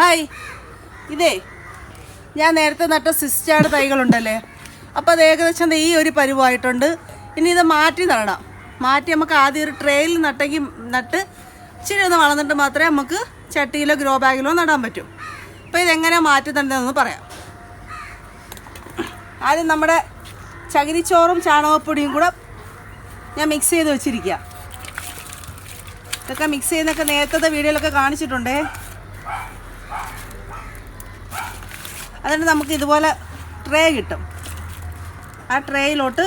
Hi. ഇതേ ഞാൻ നേരത്തെ നട്ട സിസ്റ്റാർഡ് തൈകളുണ്ടല്ലേ? അപ്പോൾ അത് ഏകദേശം ഈ ഒരു പരുവായിട്ടുണ്ട്. ഇനി ഇത് മാറ്റി നടണം. മാറ്റി നമുക്ക് ആദ്യം ഒരു ട്രെയിൽ നട്ടെങ്കിൽ നട്ട് ഇച്ചിരി ഒന്ന് വളർന്നിട്ട് മാത്രമേ നമുക്ക് ചട്ടിയിലോ ഗ്രോ ബാഗിലോ നടാൻ പറ്റൂ. അപ്പോൾ ഇതെങ്ങനെ മാറ്റി നടന്നതെന്ന് പറയാം. ആദ്യം നമ്മുടെ ചകിരിച്ചോറും ചാണകപ്പൊടിയും കൂടെ ഞാൻ മിക്സ് ചെയ്ത് വെച്ചിരിക്കുക ഇതൊക്കെ മിക്സ് ചെയ്യുന്നൊക്കെ നേരത്തെ വീഡിയോയിലൊക്കെ കാണിച്ചിട്ടുണ്ടേ. എന്നിട്ട് നമുക്ക് ഇതുപോലെ ട്രേ കിട്ടും. ആ ട്രേയിലോട്ട്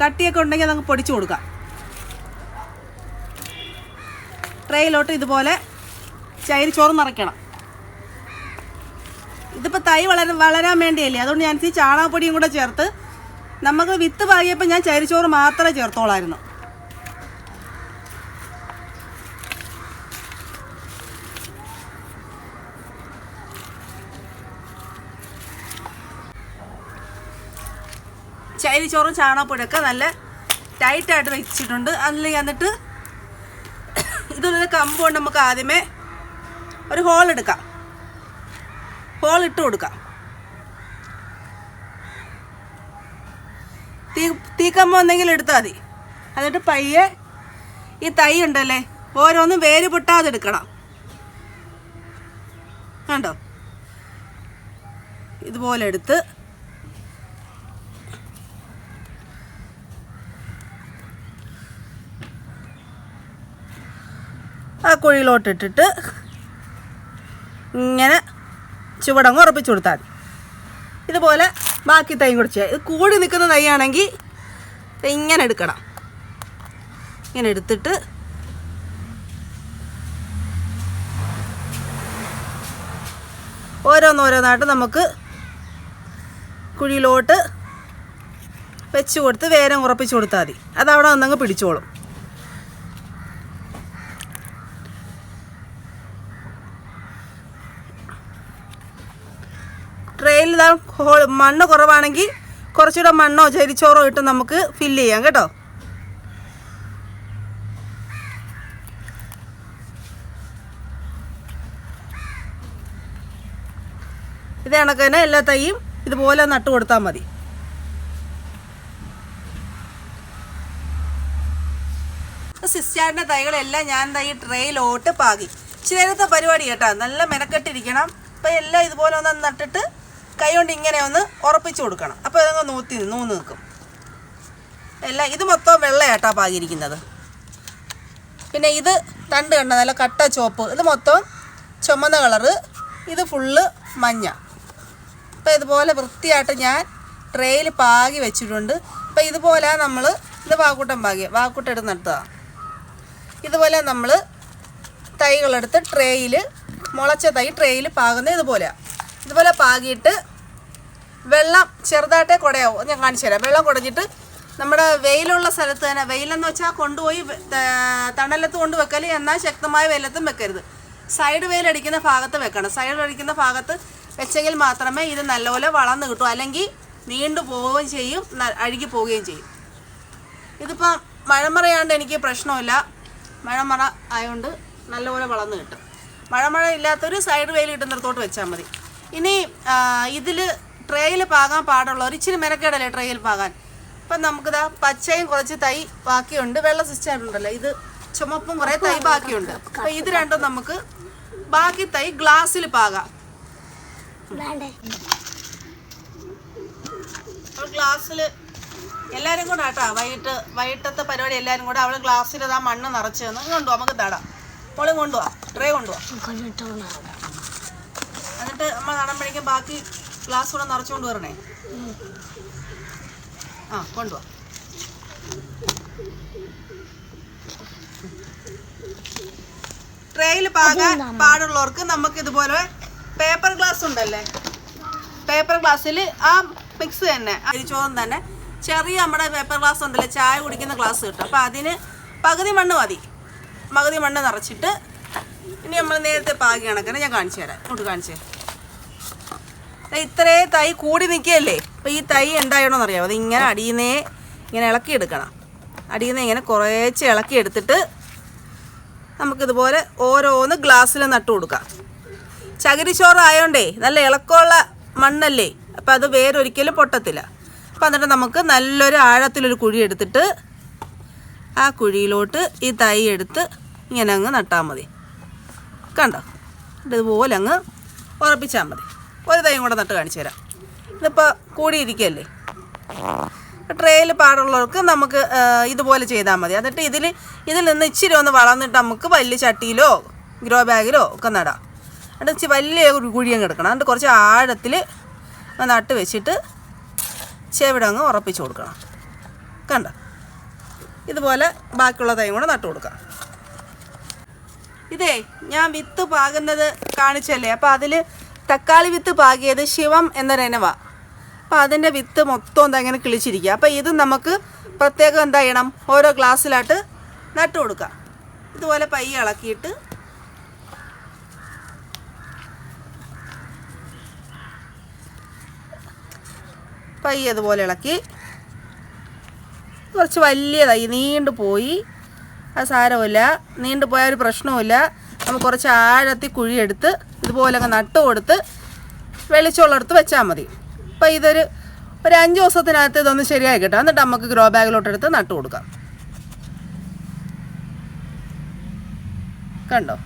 കട്ടിയൊക്കെ ഉണ്ടെങ്കിൽ നമുക്ക് പൊടിച്ചു കൊടുക്കാം. ട്രേയിലോട്ട് ഇതുപോലെ ചൈരി ചോറ് നിറയ്ക്കണം. ഇതിപ്പോൾ തൈ വളര വളരാൻ വേണ്ടിയല്ലേ? അതുകൊണ്ട് ഞാൻ ഈ ചാണകപ്പൊടിയും കൂടെ ചേർത്ത് നമുക്ക് വിത്ത് പാകിയപ്പോൾ ഞാൻ ചരിച്ചോറ് മാത്രമേ ചേർത്തോളായിരുന്നു. ചൈരിച്ചോറും ചാണകപ്പൊടിയൊക്കെ നല്ല ടൈറ്റായിട്ട് വെച്ചിട്ടുണ്ട്. അതിൽ എന്നിട്ട് ഇതൊരു കമ്പ് കൊണ്ട് നമുക്ക് ആദ്യമേ ഒരു ഹോൾ എടുക്കാം. ഹോൾ ഇട്ട് കൊടുക്കാം. തീ തീക്കമ്പ് എന്തെങ്കിലും എടുത്താൽ മതി. എന്നിട്ട് പയ്യെ ഈ തൈ ഉണ്ടല്ലേ ഓരോന്നും വേര് പൊട്ടാതെ എടുക്കണം. കണ്ടോ? ഇതുപോലെ എടുത്ത് ആ കുഴിയിലോട്ട് ഇട്ടിട്ട് ഇങ്ങനെ ചുവടങ്ങ് ഉറപ്പിച്ചു കൊടുത്താൽ മതി. ഇതുപോലെ ബാക്കി തൈ കുടിച്ച് ഇത് കൂടി നിൽക്കുന്ന തൈയാണെങ്കിൽ ഇങ്ങനെ എടുക്കണം. ഇങ്ങനെ എടുത്തിട്ട് ഓരോന്നോരോന്നായിട്ട് നമുക്ക് കുഴിയിലോട്ട് വെച്ച് കൊടുത്ത് വേരം ഉറപ്പിച്ചു കൊടുത്താൽ മതി. അതവിടെ വന്നങ്ങ് പിടിച്ചോളും. ഹോൾ മണ്ണ് കുറവാണെങ്കിൽ കുറച്ചുകൂടെ മണ്ണോ ചരിച്ചോറോ ഇട്ട് നമുക്ക് ഫില്ല് ചെയ്യാം കേട്ടോ? ഇത് കണക്ക് തന്നെ എല്ലാ തൈയും ഇതുപോലെ നട്ടു കൊടുത്താൽ മതി. സിസ്റ്റാറിന്റെ തൈകളെല്ലാം ഞാൻ തൈ ട്രെയിലോട്ട് പാകി. ഇച്ചിരി നേരത്തെ പരിപാടി കേട്ടോ. നല്ല മെനക്കെട്ടിരിക്കണം. അപ്പം എല്ലാം ഇതുപോലെ ഒന്ന് നട്ടിട്ട് കൈ കൊണ്ട് ഇങ്ങനെ ഒന്ന് ഉറപ്പിച്ചു കൊടുക്കണം. അപ്പോൾ അതങ്ങ് നൂത്തി നൂന്ന് നിൽക്കും. അല്ല ഇത് മൊത്തം വെള്ളയാട്ടാ പാകിയിരിക്കുന്നത്. പിന്നെ ഇത് തണ്ട് കണ്ട നല്ല കട്ട ചുവപ്പ് ഇത് മൊത്തം ചുമന്ന കളറ്. ഇത് ഫുള്ള് മഞ്ഞ. അപ്പോൾ ഇതുപോലെ വൃത്തിയായിട്ട് ഞാൻ ട്രേയിൽ പാകി വെച്ചിട്ടുണ്ട്. അപ്പോൾ ഇതുപോലെ നമ്മൾ ഇത് വാക്കൂട്ടം പാകി വാക്കൂട്ടം എടുത്ത് നടത്തുക ഇതുപോലെ നമ്മൾ തൈകളെടുത്ത് ട്രേയിൽ മുളച്ച തൈ ട്രേയിൽ പാകുന്നത് ഇതുപോലെയാണ് ഇതുപോലെ പാകിയിട്ട് വെള്ളം ചെറുതായിട്ടേ കുടയാവും. ഞാൻ കാണിച്ചു തരാം. വെള്ളം കുടഞ്ഞിട്ട് നമ്മുടെ വെയിലുള്ള സ്ഥലത്ത് തന്നെ വെയിലെന്ന് വെച്ചാൽ കൊണ്ടുപോയി തണലത്ത് കൊണ്ട് വെക്കൽ എന്നാൽ ശക്തമായ വെയിലത്തും വെക്കരുത്. സൈഡ് വെയിലടിക്കുന്ന ഭാഗത്ത് വെക്കണം. സൈഡ് അടിക്കുന്ന ഭാഗത്ത് വെച്ചെങ്കിൽ മാത്രമേ ഇത് നല്ലപോലെ വളർന്ന് കിട്ടൂ. അല്ലെങ്കിൽ നീണ്ടു പോവുകയും ചെയ്യും അഴുകി പോവുകയും ചെയ്യും. ഇതിപ്പം മഴമറയാണ്ട് എനിക്ക് പ്രശ്നമില്ല. മഴമറ ആയതുകൊണ്ട് നല്ലപോലെ വളർന്ന് കിട്ടും. മഴമഴ ഇല്ലാത്തൊരു സൈഡ് വെയിൽ കിട്ടുന്നിടത്തോട്ട് വെച്ചാൽ മതി. ഇനി ഇതിൽ ട്രേയിൽ പാകാൻ പാടുള്ളവർ ഇച്ചിരി മെനക്കേടല്ലേ ട്രേയിൽ പാകാൻ? അപ്പം നമുക്കിതാ പച്ചയും കുറച്ച് തൈ ബാക്കിയുണ്ട്. വെള്ള സിസ്റ്റം ഉണ്ടല്ലോ. ഇത് ചുമപ്പും കുറേ തൈ ബാക്കിയുണ്ട്. അപ്പം ഇത് രണ്ടും നമുക്ക് ബാക്കി തൈ ഗ്ലാസ്സിൽ പാകാം. ഗ്ലാസ്സിൽ എല്ലാവരും കൂടെ ആട്ടാ. വൈകിട്ട് വൈകിട്ടത്തെ പരിപാടി എല്ലാവരും കൂടെ. അവൾ ഗ്ലാസ്സിൽ ആ മണ്ണ് നിറച്ച് തന്നു കൊണ്ടുപോകാം നമുക്ക് തടാം. മോളും കൊണ്ടുപോവാ ട്രേ കൊണ്ടുപോവാ എന്നിട്ട് നമ്മൾ നടുമ്പോഴേക്കും ബാക്കി ഗ്ലാസ് കൂടെ നിറച്ചുകൊണ്ട് വരണേ. ആ കൊണ്ടുപോവാ ട്രേയിൽ പാകാൻ പാടുള്ളവർക്ക് നമുക്ക് ഇതുപോലെ പേപ്പർ ഗ്ലാസ് ഉണ്ടല്ലേ? പേപ്പർ ഗ്ലാസ്സിൽ ആ മിക്സ് തന്നെ അരിച്ചോറും തന്നെ. ചെറിയ നമ്മുടെ പേപ്പർ ഗ്ലാസ് ഉണ്ടല്ലേ? ചായ കുടിക്കുന്ന ഗ്ലാസ് കിട്ടും. അപ്പോൾ അതിന് പകുതി മണ്ണ് മതി. പകുതി മണ്ണ് നിറച്ചിട്ട് ഇനി നമ്മൾ നേരത്തെ പാകി കണക്കിന് ഞാൻ കാണിച്ചു തരാം. ഇങ്ങോട്ട് കാണിച്ചേ. ദേ ഇത്രേ തൈ കൂടി നിൽക്കുകയല്ലേ? അപ്പോൾ ഈ തൈ എന്തായണോ എന്നറിയാം അത് ഇങ്ങനെ അടിയുന്നേ ഇങ്ങനെ ഇളക്കിയെടുക്കണം അടിയുന്നേ ഇങ്ങനെ കുറേശ്ശെ ഇളക്കിയെടുത്തിട്ട് നമുക്കിതുപോലെ ഓരോന്ന് ഗ്ലാസ്സിൽ നട്ടു കൊടുക്കാം. ചകിരിച്ചോറായോണ്ടേ നല്ല ഇളക്കമുള്ള മണ്ണല്ലേ? അപ്പം അത് വേരൊരിക്കലും പൊട്ടത്തില്ല. അപ്പം എന്നിട്ട് നമുക്ക് നല്ലൊരു ആഴത്തിലൊരു കുഴി എടുത്തിട്ട് ആ കുഴിയിലോട്ട് ഈ തൈ എടുത്ത് ഇങ്ങനെ അങ്ങ് നട്ടാൽ മതി. കണ്ടോ? ഇതുപോലെ അങ്ങ് ഉറപ്പിച്ചാൽ മതി. ഒരു തൈയും കൂടെ നട്ട് കാണിച്ചു തരാം. ഇതിപ്പോൾ കൂടിയിരിക്കുകയല്ലേ ട്രേയിൽ പാടുള്ളവർക്ക് നമുക്ക് ഇതുപോലെ ചെയ്താൽ മതി. എന്നിട്ട് ഇതിൽ ഇതിൽ നിന്ന് ഇച്ചിരി ഒന്ന് വളർന്നിട്ട് നമുക്ക് വലിയ ചട്ടിയിലോ ഗ്രോ ബാഗിലോ ഒക്കെ നടാം. എന്നിട്ട് ഇച്ചിരി വലിയ ഒരു കുഴിയും എടുക്കണം. എന്നിട്ട് കുറച്ച് ആഴത്തിൽ നട്ട് വെച്ചിട്ട് ചെവിടെ അങ്ങ് ഉറപ്പിച്ച് കൊടുക്കണം. കണ്ട? ഇതുപോലെ ബാക്കിയുള്ള തൈ കൂടെ നട്ട് കൊടുക്കാം. ഇതേ ഞാൻ വിത്ത് പാകുന്നത് കാണിച്ചല്ലേ? അപ്പോൾ അതിൽ തക്കാളി വിത്ത് പാകിയത് ശിവം എന്ന എന്നൊരിനവാ അപ്പോൾ അതിന്റെ വിത്ത് മൊത്തം എന്താ ഇങ്ങനെ കിളിച്ചിരിക്കുക. അപ്പോൾ ഇത് നമുക്ക് പ്രത്യേകം എന്താ ചെയ്യണം? ഓരോ ഗ്ലാസ്സിലായിട്ട് നട്ടു കൊടുക്കാം. ഇതുപോലെ പയ്യെ ഇളക്കിയിട്ട് പയ്യെ അതുപോലെ ഇളക്കി കുറച്ച് വലിയതായി നീണ്ടു പോയി. അത് സാരമില്ല. നീണ്ടു പോയ ഒരു പ്രശ്നവുമില്ല. നമുക്ക് കുറച്ച് ആഴത്തിൽ കുഴിയെടുത്ത് ഇതുപോലെ അങ്ങ് നട്ട് കൊടുത്ത് വെളിച്ചമുള്ളടത്ത് വെച്ചാൽ മതി. അപ്പോൾ ഇതൊരു ഒരു അഞ്ച് ദിവസത്തിനകത്ത് ഇതൊന്ന് ശരിയായി കിട്ടാം. എന്നിട്ട് നമുക്ക് ഗ്രോ ബാഗിലോട്ടെടുത്ത് നട്ട് കൊടുക്കാം. കണ്ടോ?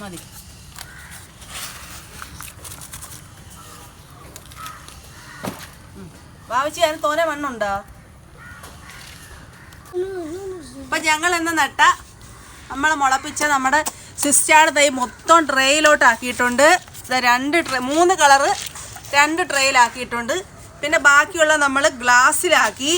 മതി. ഭാവിച്ച് അതിന് തോനെ മണ്ണുണ്ടോ? അപ്പൊ ഞങ്ങൾ എന്ന് നട്ട നമ്മൾ മുളപ്പിച്ച നമ്മുടെ സിസ്റ്റാട് തൈ മൊത്തം ട്രേയിലോട്ട് ആക്കിയിട്ടുണ്ട്. രണ്ട് ട്രേ മൂന്ന് കളറ് രണ്ട് ട്രേയിലാക്കിയിട്ടുണ്ട്. പിന്നെ ബാക്കിയുള്ള നമ്മൾ ഗ്ലാസ്സിലാക്കി.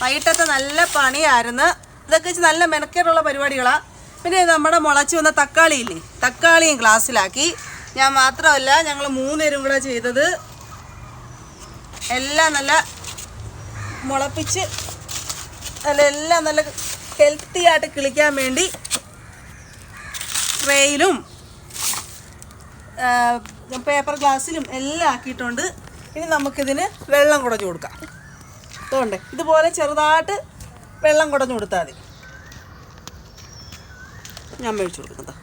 വൈകിട്ടത്തെ നല്ല പണിയായിരുന്നു. ഇതൊക്കെ വെച്ച് നല്ല മെനക്കേടുള്ള പരിപാടികളാണ് പിന്നെ നമ്മുടെ മുളച്ച് വന്ന തക്കാളി ഇല്ലേ തക്കാളിയും ഗ്ലാസ്സിലാക്കി. ഞാൻ മാത്രമല്ല ഞങ്ങൾ മൂന്നുപേരും കൂടെ ചെയ്തത് എല്ലാം നല്ല മുളപ്പിച്ച് അല്ല എല്ലാം നല്ല ഹെൽത്തി ആയിട്ട് കിളിക്കാൻ വേണ്ടി ട്രേയിലും പേപ്പർ ഗ്ലാസ്സിലും എല്ലാം ആക്കിയിട്ടുണ്ട്. ഇനി നമുക്കിതിന് വെള്ളം കുടഞ്ഞു കൊടുക്കാം. അതുകൊണ്ട് ഇതുപോലെ ചെറുതായിട്ട് വെള്ളം കുടഞ്ഞു കൊടുത്താൽ മതി. ഞാൻ മേടിച്ചു കൊടുക്കുന്നത്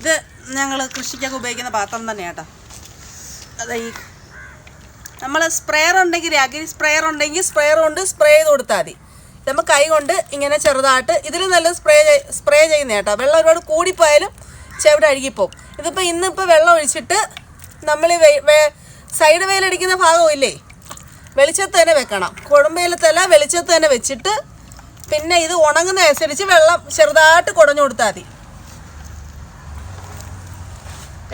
ഇത് ഞങ്ങൾ കൃഷിക്കൊക്കെ ഉപയോഗിക്കുന്ന പാത്രം തന്നെയാട്ടോ. അത് ഈ നമ്മൾ സ്പ്രെയർ ഉണ്ടെങ്കിൽ അഗ്രി സ്പ്രെയർ ഉണ്ടെങ്കിൽ സ്പ്രെയർ കൊണ്ട് സ്പ്രേ ചെയ്ത് കൊടുത്താൽ മതി. നമ്മൾ കൈ കൊണ്ട് ഇങ്ങനെ ചെറുതായിട്ട് ഇതിൽ നല്ല സ്പ്രേ സ്പ്രേ ചെയ്യുന്ന കേട്ടോ വെള്ളം ഒരുപാട് കൂടിപ്പോയാലും ചെവിടെ അഴുകിപ്പോവും. ഇതിപ്പോൾ ഇന്നിപ്പോൾ വെള്ളം ഒഴിച്ചിട്ട് നമ്മൾ സൈഡ് വെയിലടിക്കുന്ന ഭാഗമില്ലേ വെളിച്ചത്ത് തന്നെ വെക്കണം. കൊടുമ്പയിലത്തല്ല വെളിച്ചത്ത് തന്നെ വെച്ചിട്ട് പിന്നെ ഇത് ഉണങ്ങുന്ന അനുസരിച്ച് വെള്ളം ചെറുതായിട്ട് കുടഞ്ഞു കൊടുത്താൽ മതി.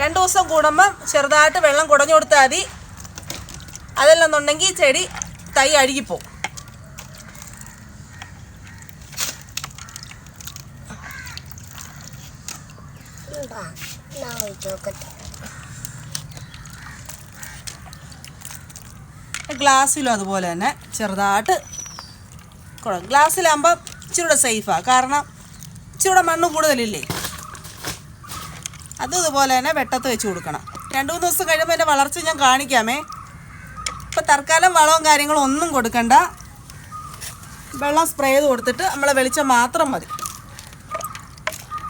രണ്ട് ദിവസം കൂടുമ്പം ചെറുതായിട്ട് വെള്ളം കുടഞ്ഞു കൊടുത്താൽ മതി. അതല്ലെന്നുണ്ടെങ്കിൽ ചെടി തൈ അഴുകിപ്പോവും. എന്താ ഗ്ലാസ്സിലും അതുപോലെ തന്നെ ചെറുതായിട്ട് കൊടുക്കും ഗ്ലാസ്സിലാകുമ്പോൾ ഇച്ചിരി കൂടെ സേഫാണ് കാരണം ഇച്ചിരി കൂടെ മണ്ണ് കൂടുതലില്ലേ? അതും ഇതുപോലെ തന്നെ വെട്ടത്ത് വെച്ച് കൊടുക്കണം. രണ്ട് മൂന്ന് ദിവസം കഴിയുമ്പോൾ എന്റെ വളർച്ച ഞാൻ കാണിക്കാമേ. ഇപ്പം തൽക്കാലം വളവും കാര്യങ്ങളും ഒന്നും കൊടുക്കണ്ട. വെള്ളം സ്പ്രേ ചെയ്ത് കൊടുത്തിട്ട് നമ്മളെ വെളിച്ചം മാത്രം മതി.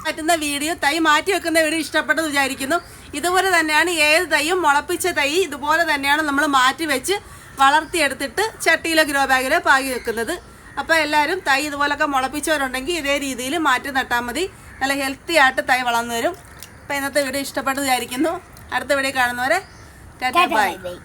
പറ്റുന്ന വീഡിയോ തൈ മാറ്റി വെക്കുന്ന വീഡിയോ ഇഷ്ടപ്പെട്ടെന്ന് വിചാരിക്കുന്നു. ഇതുപോലെ തന്നെയാണ് ഏത് തൈയും മുളപ്പിച്ച തൈ ഇതുപോലെ തന്നെയാണ് നമ്മൾ മാറ്റി വെച്ച് വളർത്തിയെടുത്തിട്ട് ചട്ടിയിലോ ഗ്രോ ബാഗിലോ പാകി വെക്കുന്നത്. അപ്പോൾ എല്ലാവരും തൈ ഇതുപോലൊക്കെ മുളപ്പിച്ചവരുണ്ടെങ്കിൽ ഇതേ രീതിയിൽ മാറ്റി നട്ടാൽ മതി. നല്ല ഹെൽത്തി ആയിട്ട് തൈ വളർന്നു വരും. അപ്പോൾ ഇന്നത്തെ വീഡിയോ ഇഷ്ടപ്പെട്ടു വിചാരിക്കുന്നു. അടുത്ത വീഡിയോ കാണുന്നവരെ ടാറ്റാ ബൈ.